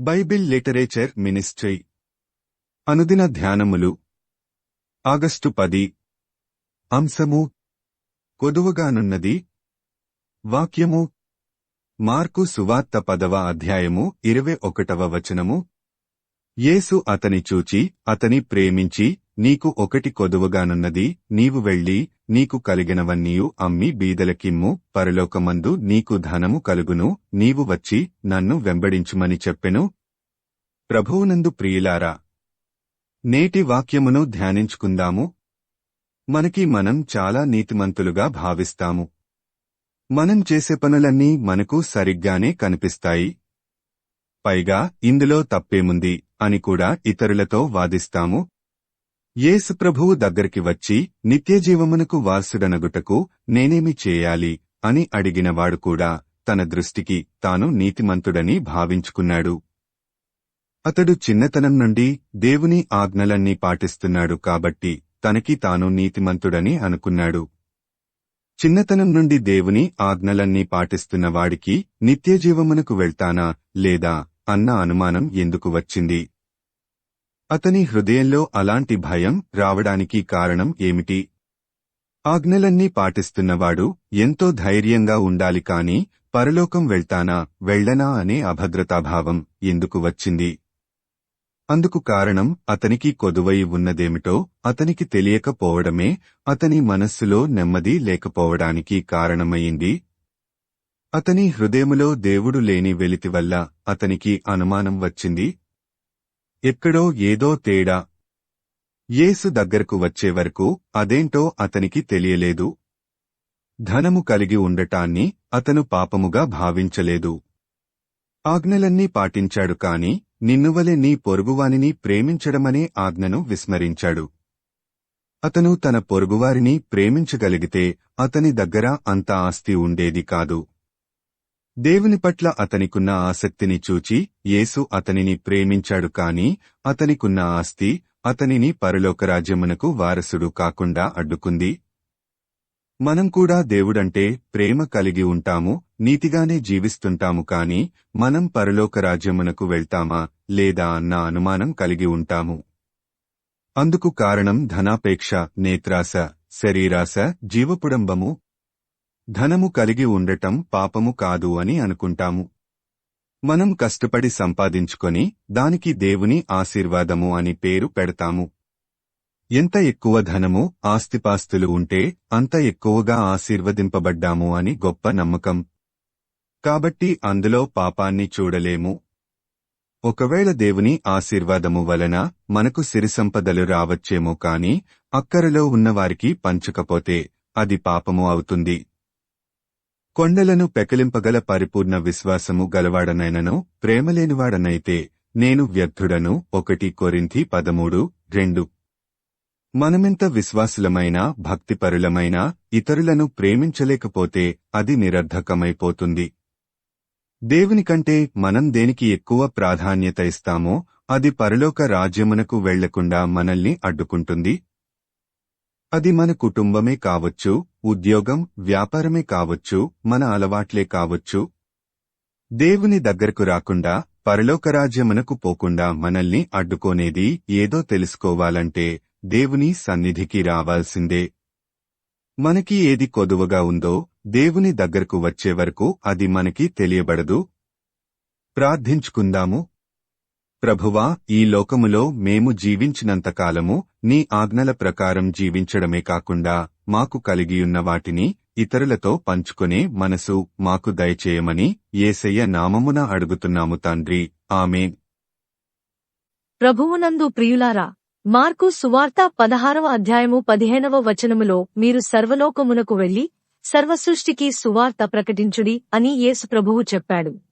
Bible literature ministry. అనుదిన ధ్యానములు. August పది. అంశము. కొదువగానున్నది వాక్యము. మార్కు సువార్త పదవ అధ్యాయము ఇరవై ఒకటవ వచనము. యేసు అతని చూచి అతని ప్రేమించి నీకు ఒకటి కొదువగానున్నది నీవు వెళ్ళి నీకు కలిగినవన్నీయు అమ్మి బీదలకిమ్ము పరలోకమందు నీకు ధనము కలుగును నీవు వచ్చి నన్ను వెంబడించుమని చెప్పెను. ప్రభువునందు ప్రియులారా నేటి వాక్యమును ధ్యానించుకుందాము. మనకి మనం చాలా నీతిమంతులుగా భావిస్తాము. మనం చేసే పనులన్నీ మనకు సరిగ్గానే కనిపిస్తాయి. పైగా ఇందులో తప్పేముంది అని కూడా ఇతరులతో వాదిస్తాము. యేసు ప్రభువు దగ్గరికి వచ్చి నిత్యజీవమునకు వారసుడనగుటకు నేనేమి చేయాలి? అని అడిగినవాడు కూడా తన దృష్టికి తాను నీతిమంతుడని భావించుకున్నాడు. అతడు చిన్నతనం నుండి దేవుని ఆజ్ఞలన్నీ పాటిస్తున్నాడు కాబట్టి తనకి తాను నీతిమంతుడని అనుకున్నాడు. చిన్నతనం నుండి దేవుని ఆజ్ఞలన్నీ పాటిస్తున్న వాడికి నిత్యజీవమునకు వెళ్తానా లేదా అన్న అనుమానం ఎందుకు వచ్చింది? అతని హృదయంలో అలాంటి భయం రావడానికి కారణం ఏమిటి? ఆజ్ఞలన్నీ పాటిస్తున్నవాడు ఎంతో ధైర్యంగా ఉండాలి కాని పరలోకం వెళ్తానా వెళ్ళనా అనే అభద్రతాభావం ఎందుకు వచ్చింది? అందుకు కారణం అతనికి కొదువై ఉన్నదేమిటో అతనికి తెలియకపోవడమే అతని మనస్సులో నెమ్మది లేకపోవడానికి కారణమయ్యింది అతని హృదయములో దేవుడు లేని వెలితి వల్ల అతనికి అనుమానం వచ్చింది. ఎక్కడో ఏదో తేడా. యేసు దగ్గరకు వచ్చే వరకు అదేంటో అతనికి తెలియలేదు. ధనము కలిగి ఉండటాన్ని అతను పాపముగా భావించలేదు. ఆజ్ఞలన్నీ పాటించాడు కాని నిన్నువలె నీ పొరుగువానిని ప్రేమించడమనే ఆజ్ఞను విస్మరించాడు. అతను తన పొరుగువారిని ప్రేమించగలిగితే అతని దగ్గర అంత ఆస్తి ఉండేది కాదు. దేవుని పట్ల అతనికున్న ఆసక్తిని చూచి యేసు అతనిని ప్రేమించాడు కాని అతనికున్న ఆస్తి అతనిని పరలోకరాజ్యమునకు వారసుడు కాకుండా అడ్డుకుంది. మనం కూడా దేవుడంటే ప్రేమ కలిగి ఉంటాము నీతిగానే జీవిస్తుంటాము కాని మనం పరలోక రాజ్యమునకు వెళ్తామా లేదా అన్న అనుమానం కలిగి ఉంటాము. అందుకు కారణం ధనాపేక్ష నేత్రాస శరీరాస జీవపుడంబము ధనము కలిగి ఉండటం పాపము కాదు అని అనుకుంటాము. మనం కష్టపడి సంపాదించుకొని దానికి దేవుని ఆశీర్వాదము అని పేరు పెడతాము. ఎంత ఎక్కువ ధనము ఆస్తిపాస్తులు ఉంటే అంత ఎక్కువగా ఆశీర్వదింపబడ్డాము అని గొప్ప నమ్మకం. కాబట్టి అందులో పాపాన్ని చూడలేము. ఒకవేళ దేవుని ఆశీర్వాదము వలన మనకు సిరిసంపదలు రావచ్చేమో కాని అక్కరలో ఉన్నవారికి పంచకపోతే అది పాపము అవుతుంది. కొండలను పెకలింపగల పరిపూర్ణ విశ్వాసము గలవాడనైనను ప్రేమలేనివాడనైతే నేను వ్యర్థుడను ఒకటి కొరింథి పదమూడు రెండు. మనమెంత విశ్వాసులమైన భక్తిపరులమైన ఇతరులను ప్రేమించలేకపోతే అది నిరర్ధకమైపోతుంది. దేవునికంటే మనం దేనికి ఎక్కువ ప్రాధాన్యత ఇస్తామో అది పరలోక రాజ్యమునకు వెళ్ళకుండా మనల్ని అడ్డుకుంటుంది. అది మన కుటుంబమే కావచ్చు ఉద్యోగం వ్యాపారమే కావచ్చు మన అలవాట్లే కావచ్చు. దేవుని దగ్గరకు రాకుండా పరలోకరాజ్యమునకు పోకుండా మనల్ని అడ్డుకోనేది ఏదో తెలుసుకోవాలంటే దేవుని సన్నిధికి రావాల్సిందే. మనకి ఏది కొదువగా ఉందో దేవుని దగ్గరకు వచ్చే వరకు అది మనకి తెలియబడదు. ప్రార్థించుకుందాము. ప్రభువా ఈ లోకములో మేము జీవించినంతకాలము నీ ఆజ్ఞల ప్రకారం జీవించడమే కాకుండా మాకు కలిగియున్న వాటిని ఇతరులతో పంచుకునే మనసు మాకు దయచేయమని ఏసయ్య నామమున అడుగుతున్నాము తండ్రి. ఆమెన్. ప్రభువునందు ప్రియులారా మార్కు సువార్త పదహారవ అధ్యాయము పదిహేనవ వచనములో మీరు సర్వలోకమునకు వెళ్ళి సర్వసృష్టికి సువార్త ప్రకటించుడి అని యేసు ప్రభువు చెప్పాడు.